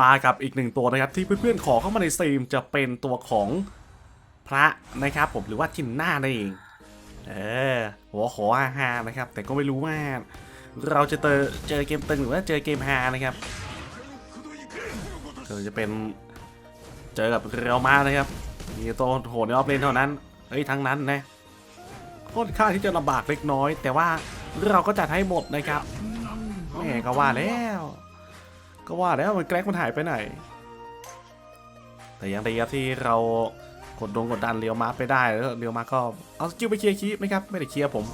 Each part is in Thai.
มากับอีกหนึ่งตัวนะครับที่เพื่อนๆขอเข้ามาในสตรีมจะเป็นตัวของพระนะครับผมหรือว่าทินหน้านั่นเอง เออหัวขอฮาๆนะครับ แต่ก็ไม่รู้ว่า เราจะเจอเจอเกมตึงหรือว่าเจอเกมฮานะครับก็จะเป็นเจอกับเรียวมานะครับมีตัวโหดในออฟเลนเท่านั้นเอ้ยทั้งนั้นนะค่อนข้างที่จะลำบากเล็กน้อย แต่ว่าเราก็จัดให้หมดนะครับแม่ก็ว่าแล้ว ก็ว่าแล้วมันแกล้งมันหายไปไหน แต่ยังดีครับที่เรากดดงกดดันเรียวมาไปได้แล้วเรียวมาก็เอาสกิลไปเคลียร์คีไหมครับไม่ได้เคลียร์ผม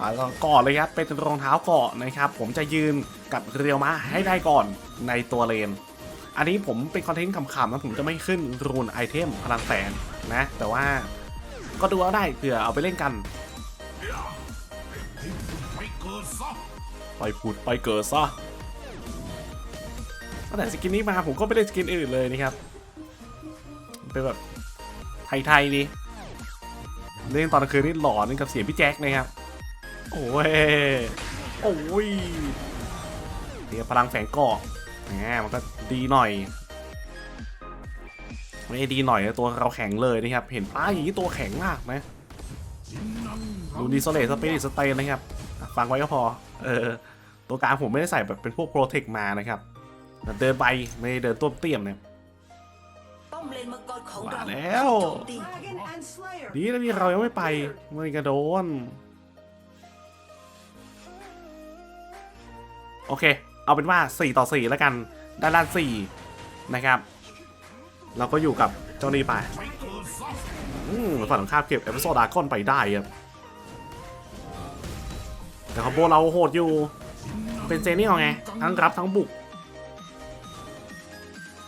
อ่าก่อนเลยครับเป็นรองเท้าเกาะนะครับ ผมจะยืนกับเรียวมาให้ได้ก่อนในตัวเลน อันนี้ผมเป็นคอนเทนต์ขำๆนะผมจะไม่ขึ้นรูนไอเทมพลังแสงนะ แต่ว่าก็ดูเอาได้เผื่อเอาไปเล่นกัน ไปผุดไปเกิดซะตั้งแต่สกินนี้มาผมก็ไม่ได้สกินอื่นเลยนะครับเป็นแบบไทยๆดีเล่นตอนกลางคืนนี่หลอนกับเสียงพี่แจ็คนะครับ โอ้ย โอ้ยเดี๋ยวพลังแฝงเกาะแหมมันก็ดีหน่อย ไม่ได้ดีหน่อยตัวเราแข็งเลยนะครับ เห็นป้าอย่างนี้ตัวแข็งมากนะดูดีโซเลตสเปริตสเตนนะครับ ฟังไว้ก็พอ เออ ตัวกลางผมไม่ได้ใส่แบบเป็นพวกโปรเทคมานะครับเดินไปไม่ได้เดินต้มเตี้ยมเนี่ยป้อมเลนมังกรของว่าเราแล้วโจมตีดีนะที่เรายังไม่ไปมันกระโดน โอเค เอาเป็นว่า 4 ต่อ 4 แล้วกัน ด้านล่าง4นะครับ เราก็อยู่กับเจ้านี่ไปอืมฝั่งตรงข้าเก็บเอพิโซดดากอนไปได้ครับ แต่คอมโบเราโหดอยู่ เป็นเจนี่เอาไง ทั้งรับทั้งบุก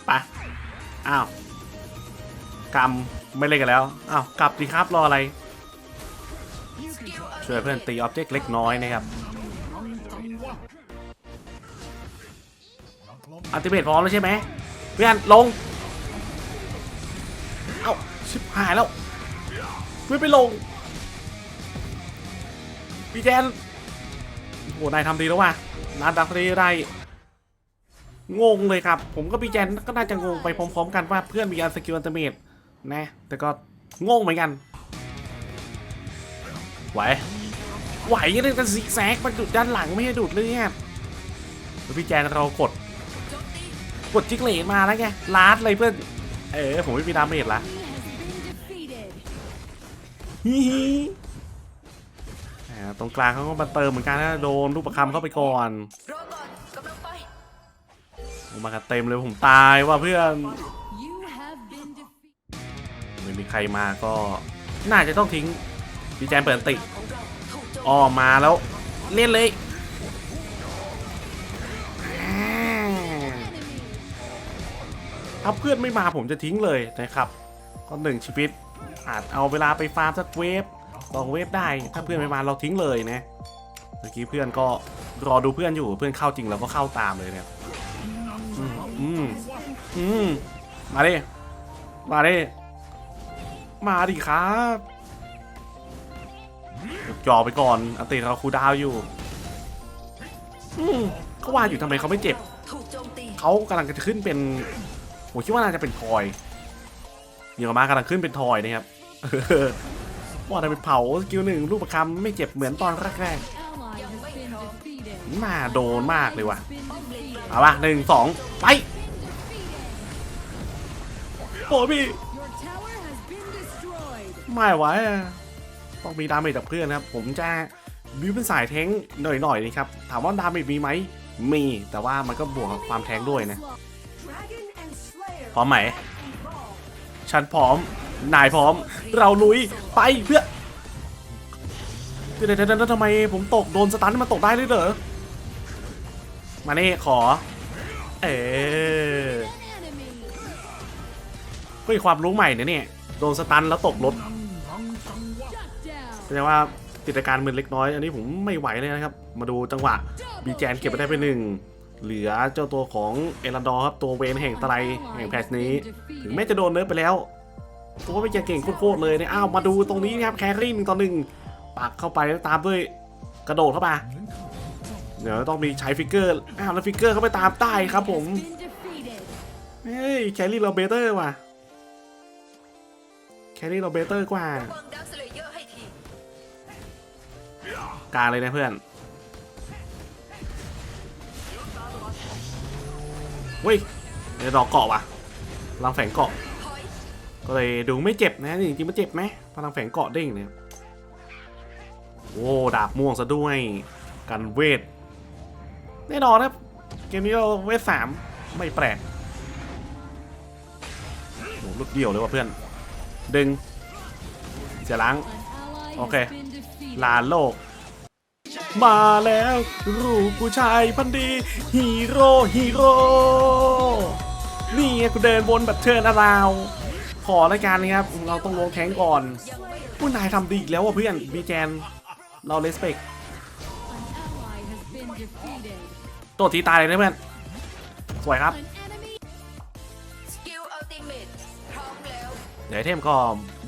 ไปอ้าวกรรมไม่เล่นกันแล้ว อ้าว กลับดีครับรออะไร ช่วยเพื่อนตีออบเจกต์เล็กน้อยนะครับอัลติเมทพร้อมแล้วใช่ไหมเพื่อนลง เอ้าชิบหายแล้วไม่ไปลงพี่แจน โหนายทำดีแล้วว่ะนาดักได้ได้งงเลยครับ ผมก็พี่แจนก็น่าจะงงไปพร้อมๆ กันว่าเพื่อนมีอันสกิลอัลติเมทนะ แต่ก็งงเหมือนกัน ไหว ไหวยังไงกันซิกแซกมันดูดด้านหลังไม่ให้ดูดเลือดแล้วพี่แจนเรากด กดจิกเลนมาแล้วไงลาดเลยเพื่อน เออผมไม่มีดาเมจละฮิฮิอ่า ตรงกลางเขาก็มาเติมเหมือนกันนะโดนลูกประคำเข้าไปก่อนมากันเต็มเลยผมตายว่าเพื่อนไม่มีใครมาก็น่าจะต้องทิ้งพี่แจนเปิดติองเราถูกโจมอมาแล้ว เล่นเลยถ้าเพื่อนไม่มาผมจะทิ้งเลยนะครับ ก็หนึ่งชีวิตอาจเอาเวลาไปฟาร์มสักเวฟ สองเวฟได้ถ้าเพื่อนไม่มาเราทิ้งเลยนะเมื่อกี้เพื่อนก็รอดูเพื่อนอยู่เพื่อนเข้าจริงเราก็เข้าตามเลยเนี่ยอืมอืมมาดิมาดิมาดิครับจ่อไปก่อนอันติเราคูลดาวน์อยู่อืมก็ว่าอยู่ทำไมเขาไม่เจ็บเขากำลังจะขึ้นเป็นผมคิดว่าน่าจะเป็นทอยเดี๋ยวมากำลังขึ้นเป็นทอยนะครับ ว่าจะเป็นเผาสกิลหนึ่งลูกประคำไม่เจ็บเหมือนตอนแรก Ally has been defeated. ๆมาโดนมากเลยว่ะเอาป่ะหนึ่งสองไปโอ้พี่ไม่ไหวอะต้องมีดาเมจจากเพื่อนนะครับ ผมจะบิวเป็นสายแท้งหน่อยๆนะครับ ถามว่าดาเมจมีไหมมี แต่ว่ามันก็บวกกับความแท้งด้วยนะ พร้อมไหม ฉันพร้อม นายพร้อม เราลุยไปเพื่อเดี๋ยวเดี๋ยวทำไมผมตกโดนสตันมันตกได้เลยเหรอ มาเน่ขอ เออ Enemy เฮ้ยความรู้ใหม่เนี่ยเนี่ย โดนสตันแล้วตกรถแสดงว่าติดอาการมึนเล็กน้อย อันนี้ผมไม่ไหวเลยนะครับ มาดูจังหวะ บีแจนเก็บไปได้ไปหนึ่ง เหลือเจ้าตัวของเอรันดอร์ครับ ตัวเวนแห่งตะไตรแห่งแพทนี้ ถึงแม้จะโดนเนิร์ฟไปแล้ว ตัวไม่จะเก่งโคตรเลยเนี่ยอ้าวมาดูตรงนี้นะครับแครี่หนึ่งต่อหนึ่งปักเข้าไปแล้วตามด้วยกระโดดเข้ามาเดี๋ยวต้องมีใช้ฟิกเกอร์อ้าวแล้วฟิกเกอร์เข้าไปตามใต้ครับผมเฮ้ยแครี่เราเบเตอร์ว่ะแครี่เราเบเตอร์กว่าวางดาวสเลเยอร์ให้ทีกาเลยนะเพื่อนเว้ยเดี๋ยวดอกเกาะว่ะลังแฝงเกาะ ก็เลยดูไม่เจ็บนะจริงๆมันเจ็บไหมพลังแฝงเกาะเด้งเนี่ยโอ้ดาบม่วงซะด้วย กันเวทแน่นอนครับเกมนี้เราเวทสามไม่แปลกโหลูกเดียวเลยว่ะเพื่อน ดึงเสียล้าง An ally Okay. has been defeated. ลาโลก มาแล้วรูปผู้ชายพันดีฮีโร่ฮีโร่นี่กูเดินวนแบบเชิญอาราว ขอรายการนี้ครับเราต้องลงแข่งก่อนผู้นายทำดีอีกแล้วว่ะเพื่อนบีแจนเราเลสเปกตัวทีตายเลยนะเพื่อนสวยครับเดี๋ยวไอเทมก็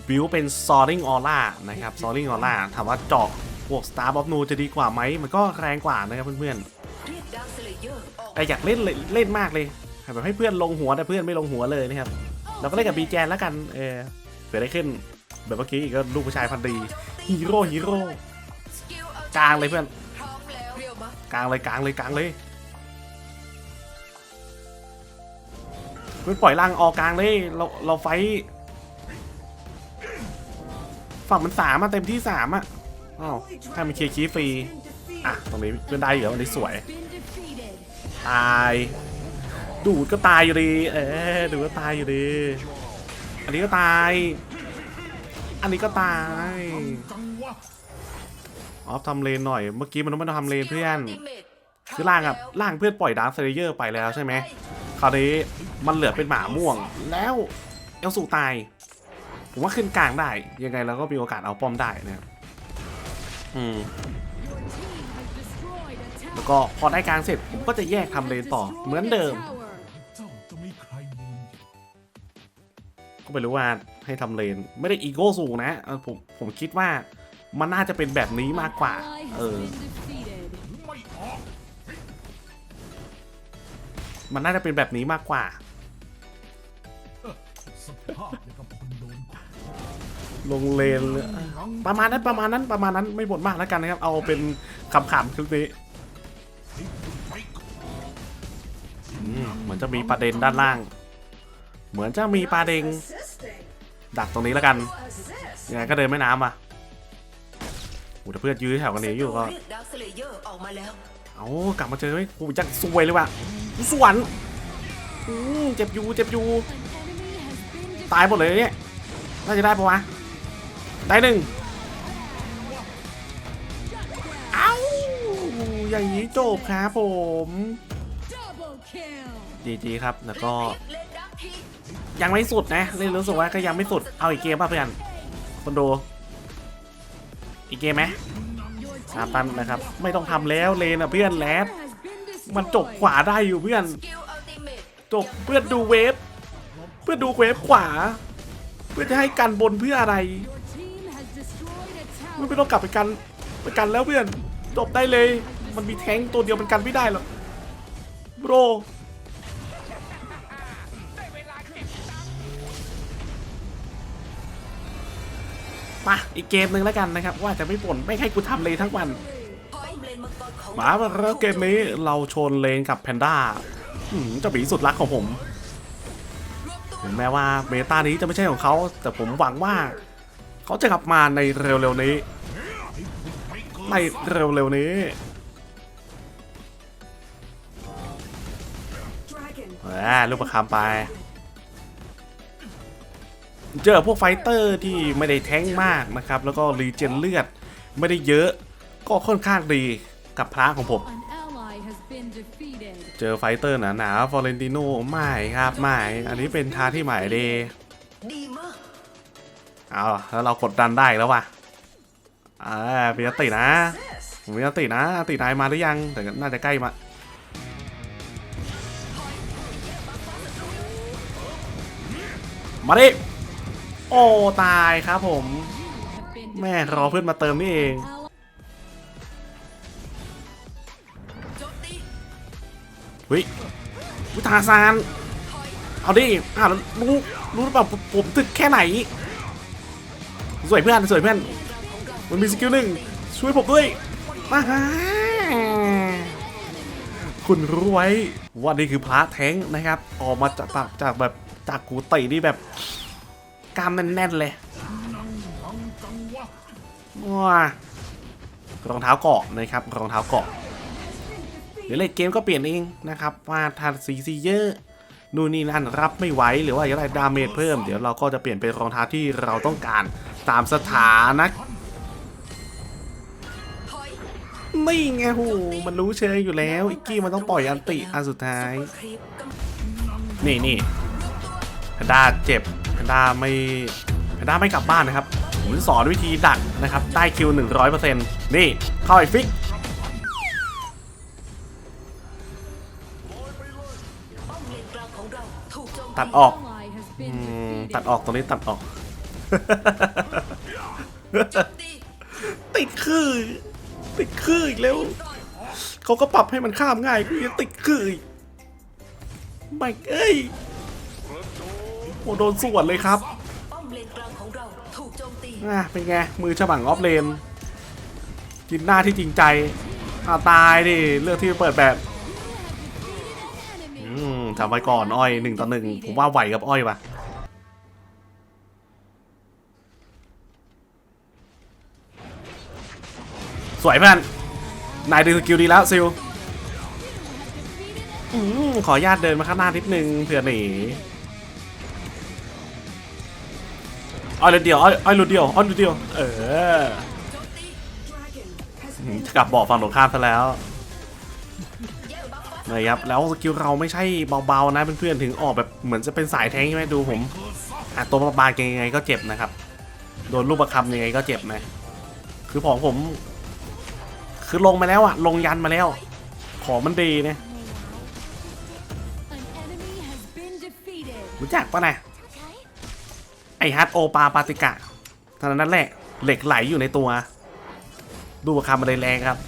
บิวเป็น Soaring Aura นะครับ Soaring Aura ถามว่าเจาะพวก Star of Nu จะดีกว่าไหมมันก็แรงกว่านะครับเพื่อนๆแต่อยากเล่นเล่นมากเลยแบบให้เพื่อนลงหัวแต่เพื่อนไม่ลงหัวเลยนะครับ เราก็เล่นกับบีแจนแล้วกัน เออเผื่อได้ขึ้น แบบเมื่อกี้ก็ลูกผู้ชายพันดีฮีโร่ฮีโร่กลางเลยเพื่อนกลางเลยกลางเลยกลางเลยเพื่อนปล่อยล่างออกกลางเลยเราเราไฟฝั่งมันสามอะเต็มที่สามอะอ้าวถ้ามันเคลียร์คีฟรีอะตรงนี้เพื่อนได้อยู่แล้วอันนี้สวยตาย ดูดก็ตายอยู่ดี เออดูดก็ตายอยู่ดี อันนี้ก็ตาย อันนี้ก็ตายออฟทำเลนหน่อย เมื่อกี้มันไม่ต้องทำเลนเพื่อนคือล่างอะล่างเพื่อนปล่อยดาร์คเซเลเยอร์ไปแล้วใช่ไหมคราวนี้มันเหลือเป็นหมาม่วง แล้วเอลสูตาย ผมว่าขึ้นกลางได้ ยังไงเราก็มีโอกาสเอาป้อมได้นะครับอืมแล้วก็พอได้กลางเสร็จผมก็จะแยกทำเลนต่อเหมือนเดิม ก็ไม่รู้ว่าให้ทำเลน ไม่ได้อีโก้สูงนะเออผมผมคิดว่ามันน่าจะเป็นแบบนี้มากกว่า เออ มันน่าจะเป็นแบบนี้มากกว่า ลงเลนเลยประมาณนั้นประมาณนั้นประมาณนั้นไม่บ่นมากแล้วกันนะครับ เอาเป็นขำๆคลิปนี้เหมือนจะมีประเด็นด้านล่าง เหมือนจะมีประเด็น ดักตรงนี้แล้วกันยังไงก็เดินแม่น้ำอะโอ้แต่เพื่อนยื้อแถวกันนี้อยู่ก็เรียกดาวสเลเยอร์อกมากลับมาเจอไหมกูจังซวยเลยว่ะสวนอืมเจ็บอยู่เจ็บอยู่ตายหมดเลยเนี่ยน่าจะได้ปะวะได้หนึ่งเอาอย่างนี้จบครับผมจีจีครับแล้วก็ ยังไม่สุดนะเล่นรู้สึกว่าก็ยังไม่สุด เอาอีกเกมป่ะเพื่อนคนดู อีกเกมไหม Your สามตันนะครับ ไม่ต้องทำแล้วเลนอะเพื่อนแลดมันจบขวาได้อยู่เพื่อน จบเพื่อนดูเวฟ เพื่อดูเวฟขวา เพื่อจะให้กันบนเพื่ออะไรไม่ต้องกลับไปกันไปกันแล้วเพื่อนจบได้เลย มันมีแทงตัวเดียวมันกันไม่ได้หรอกโบร มาอีกเกมหนึ่งแล้วกันนะครับ ว่าจะไม่บ่นไม่ให้กูทำเลยทั้งวันป้อมเลนมังกรของมาแล้วเกมนี้เราชนเลนกับแพนด้าอืมเจ้าบีสุดรักของผมรวบตัวถึงแม้ว่าเมตานี้จะไม่ใช่ของเขา แต่ผมหวังว่า เขาจะกลับมาในเร็วๆนี้ ในเร็วๆนี้อ่าลูกประคำไป เจอพวกไฟเตอร์ที่ไม่ได้แท้งมากนะครับ แล้วก็รีเจนเลือดไม่ได้เยอะ ก็ค่อนข้างดีกับพระของผม An ally has been defeated. เจอไฟเตอร์หนาๆฟอเรนติโนไม่ครับไม่อันนี้เป็นทาที่ใหม่เดดีมากเอาแล้วเรากดดันได้อีกแล้วว่ะอ่ามีอันตินะผมมีอันตินะอันตินายมาหรือยังแต่ก็น่าจะใกล้มามาดิ โอ้ตายครับผม แม่รอเพื่อนมาเติมนี่เองวิวิทาซาน เอาดิอ้าวรู้รู้หรือเปล่าผมตึกแค่ไหน สวยเพื่อนสวยเพื่อน มันมีสกิลหนึ่งช่วยผมด้วย มาฮะคุณรู้ไว้ว่านี่คือพระแท้งนะครับ ออกมาจากจากจากแบบจากกูตินี่แบบ กล้ามแน่นๆเลยว้ารองเท้าเกาะนะครับรองเท้าเกาะเดี๋ยวเล่นเกมก็เปลี่ยนเองนะครับว่าทานซีซีเยอะนู่นนี่นั่นรับไม่ไหวหรือว่าอยากได้ดาเมจเพิ่มเดี๋ยวเราก็จะเปลี่ยนเป็นรองเท้าที่เราต้องการตามสถานะถอยนี่ไงโหมันรู้เชิงอยู่แล้วอิกกี้มันต้องปล่อยอันติอันสุดท้าย นี่นี่ด้าเจ็บ พนด้าไม่แพนด้าไม่กลับบ้านนะครับ ผมจะสอนวิธีดักนะครับ ได้คิว 100%นี่ เข้าไอ้ฟิกป้อมเลนกลางของเราถูกโจมตัดตีออก ally has อื been ม defeated. ตัดออกตรงนี้ตัดออกโจมตีติดคือ ติดคืออีกแล้ว เขาก็ปรับให้มันข้ามง่ายกูยังติดคืออีกไม่เอ้ย โอ้โดนสวนเลยครับป้อมเลนกลางของเราถูกโจมตีอะเป็นไง มือฉบังออฟเลน กินหน้าที่จริงใจอาตายดิ เลือกที่เปิดแบบ Enemy อืมทำไว้ก่อนอ้อยหนึ่งต่อหนึ่งผมว่าไหวกับอ้อยว่ะสวยเพื่อนนายดึงสกิลดีแล้วซิลอืมขออนุญาตเดินมาข้างหน้านิดนึงเผื่อหนี อ้อยหลุดเดียวอ้อยอ้อยหลุดเดียวอ้อยหลุดเดียว เออโจมตีอืมจะกลับบอกฝั่งตรงข้ามซะแล้วเยอะบัฟฟัสนะครับแล้วสกิลเราไม่ใช่เบาๆนะเพื่อนๆถึงออกแบบเหมือนจะเป็นสายแทงใช่ไหมดูผมอะตัวบางๆยังไงก็เจ็บนะครับ โดนลูกประคำยังไงก็เจ็บนะคือของผม คือลงมาแล้วอะลงยันมาแล้ว ของมันดีนะ An enemy has been defeated. รู้จักปะนะ ไอฮัตโอปาปาติกะเท่านั้นแหละเหล็กไหลอยู่ในตัว ดูประคำมันเลยแรงครับ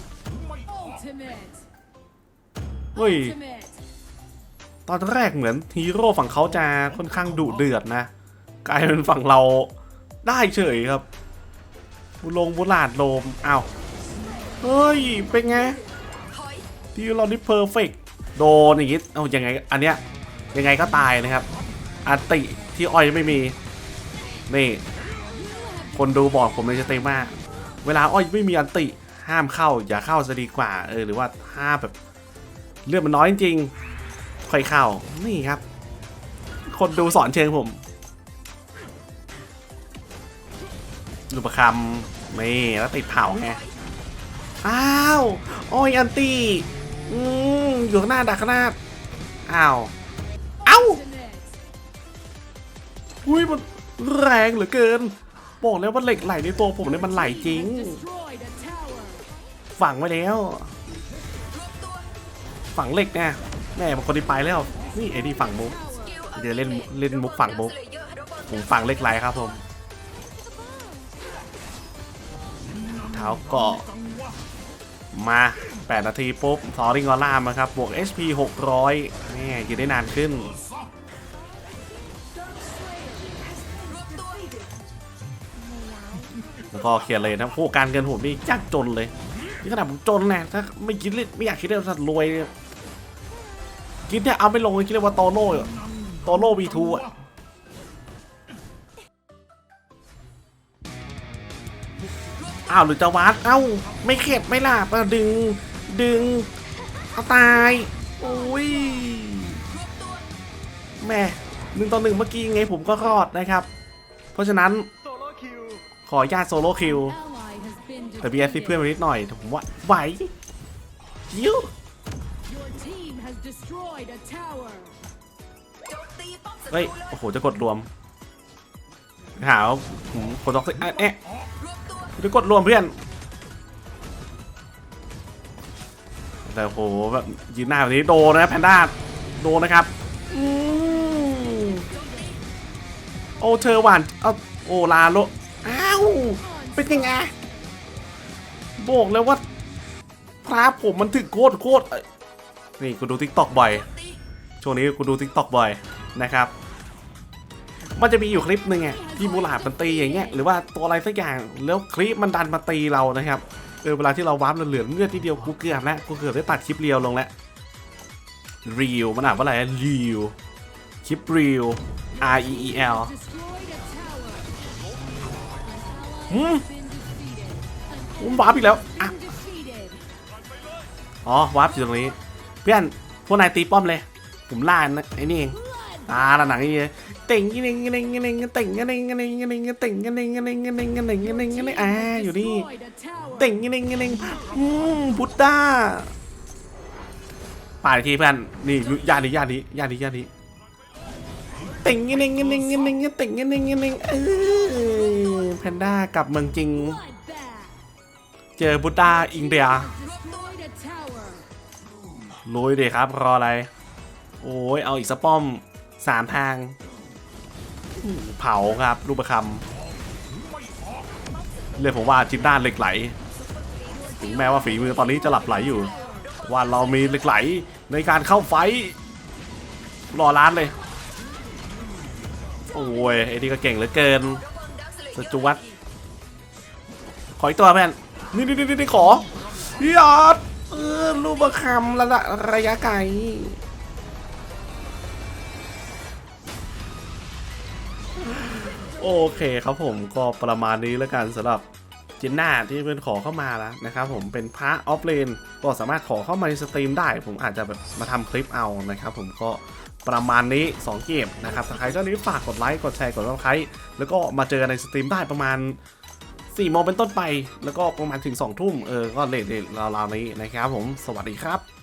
เฮ้ยตอนแรกเหมือนฮีโร่ฝั่งเขาจะค่อนข้างดุเดือดนะ กลายเป็นฝั่งเราได้เฉยครับบุลงบุลาดโลมอ้าวเฮ้ย เป็นไง ที่เรานี่เพอร์เฟกโดนอย่างงี้ เอายังไง อันเนี้ยยังไงก็ตายนะครับอัติที่อ้อยไม่มี นี่ คนดูบอกผมเลยเตมากเวลาอ้อยไม่มีอันติห้ามเข้า อย่าเข้าจะดีกว่า เออหรือว่าห้าแบบเลือดมันน้อยจริงค่อยเข้านี่ครับ คนดูสอนเชิงผมรูปคำนี่แล้วติดเผาไงอ้าวอ้ยอันตี้อืมอยู่ข้างหน้าดักข้างหน้าอ้าวเอ้า Ultimate. อุ้ยมัน แรงเหลือเกิน บอกแล้วว่าเหล็กไหลในตัวผมเนี่ยมันไหลจริง ฝังไว้แล้ว ฝังเหล็กแน่แม่บางคนที่ไปแล้ว นี่ไอ้นี่ฝังมุกเดี๋ยวเล่นเล่นมุกฝังมุกผมฝังเหล็กไหลครับผม เท้าเกาะมา 8 นาทีปุ๊บซอริงอล่ามาครับ บวก HP 600นี่ยืนได้นานขึ้น ก็เคลียร์เลยนะพวกการเงินผมนี่ยากจนเลยนี่ขนาดผมจนนะถ้าไม่คิดไม่อยากคิดเลยว่ารวยเนี่ยคิดเนี่ยเอาไม่ลงเลยคิดเลยว่าโตโน่โตโน่วีทูอะอ้าวหรือจะวัดเอ้าไม่เข็ดไม่ล่ะดึงดึงเอาตายโอ้ยแม่หนึ่งต่อหนึ่งเมื่อกี้ไงผมก็รอดนะครับ เพราะฉะนั้น ขออนุญาตโซโล่คิว Ally has been แต่บีเอส defeated. เพื่อนมานิดหน่อยแต่ผมว่าไหวยิ้ว Your team has destroyed a tower. โจมตีป้อมศัตเฮ้ยรูเลยโอ้โห จะกดรวม หาว่าผมกดล็อกสิอะเอ๊ะเดี๋ยวกดรวมเพื่อน แต่โหแบบยืนหน้าแบบนี้โดนนะแพนด้า โดนนะครับอืมโอเธอหวาน เอาโอลาโลอ้าว เป็นยังไง บอกแล้วว่า พระผมมันถึงโคตรโคตรนี่กูดูทิกตอกบ่อย ช่วงนี้กูดูทิกตอกบ่อยนะครับ มันจะมีอยู่คลิปหนึ่งไงที่มูหลาดมันตีอย่างเงี้ยหรือว่าตัวอะไรสักอย่างแล้วคลิปมันดันมาตีเรานะครับเออเวลาที่เราวาร์ปเหลือเลือดทีเดียวกูเกือบแล้วกูเกือบได้ตัดคลิปเรียวลงแล้วรีวมันอ่านว่าอะไรรีวคลิปรีว R E E L Destroyed a tower. หืม Been defeated. ผมวาร์ปอีกแล้วอะอ๋อวาร์ปอยู่ตรงนี้ เพื่อนพวกนายตีป้อมเลย ผมล่านะไอ้นี่เองตาละหนังนี่เต่งกันเองกันเองกันเองกันเต่งกันเองกันเองกันเองกันเต่งกันเองกันเองกันเองกันเองกันเองกันเองอ่าอยู่นี่เต่งกันเองกันเองอืมพุทธาป่าทีเพื่อนนี่ย่านนี้ย่านนี้ย่านนี้ย่านนี้เต่งกันเองกันเองกันเองกันเต่งกันเองกันเองเออ แพนด้ากลับเมืองจริง เจอพุทธาอิงเดียลุยเดครับ รออะไร โอ้ย เอาอีกสป้อมสามทาง เผาครับ รูปคำเรียกผมว่าจิมด้านเหล็กไหล ถึงแม้ว่าฝีมือตอนนี้จะหลับไหลอยู่ ว่าเรามีเหล็กไหลในการเข้าไฟ รอร้านเลย โอ้ยไอ้นี่ก็เก่งเหลือเกิน สจวตขออีกตัวเพื่อนนี่นี่นี่นี่ขอยอดเออรูปคำระดับระยะไกลโอเคครับผมก็ประมาณนี้แล้วกันสำหรับจินนาที่เป็นขอเข้ามาแล้วนะครับผมเป็นพระออฟเลนก็สามารถขอเข้ามาในสตรีมได้ ผมอาจจะแบบมาทำคลิปเอานะครับผมก็ ประมาณนี้ 2 เกมนะครับถ้าใครชอบนี้ฝากกดไลค์ กดแชร์ กดซับสไครต์แล้วก็มาเจอกันในสตรีมได้ประมาณ4โมงเป็นต้นไป แล้วก็ประมาณถึง2ทุ่มเออ ก็เลทๆราวๆนี้นะครับผม สวัสดีครับ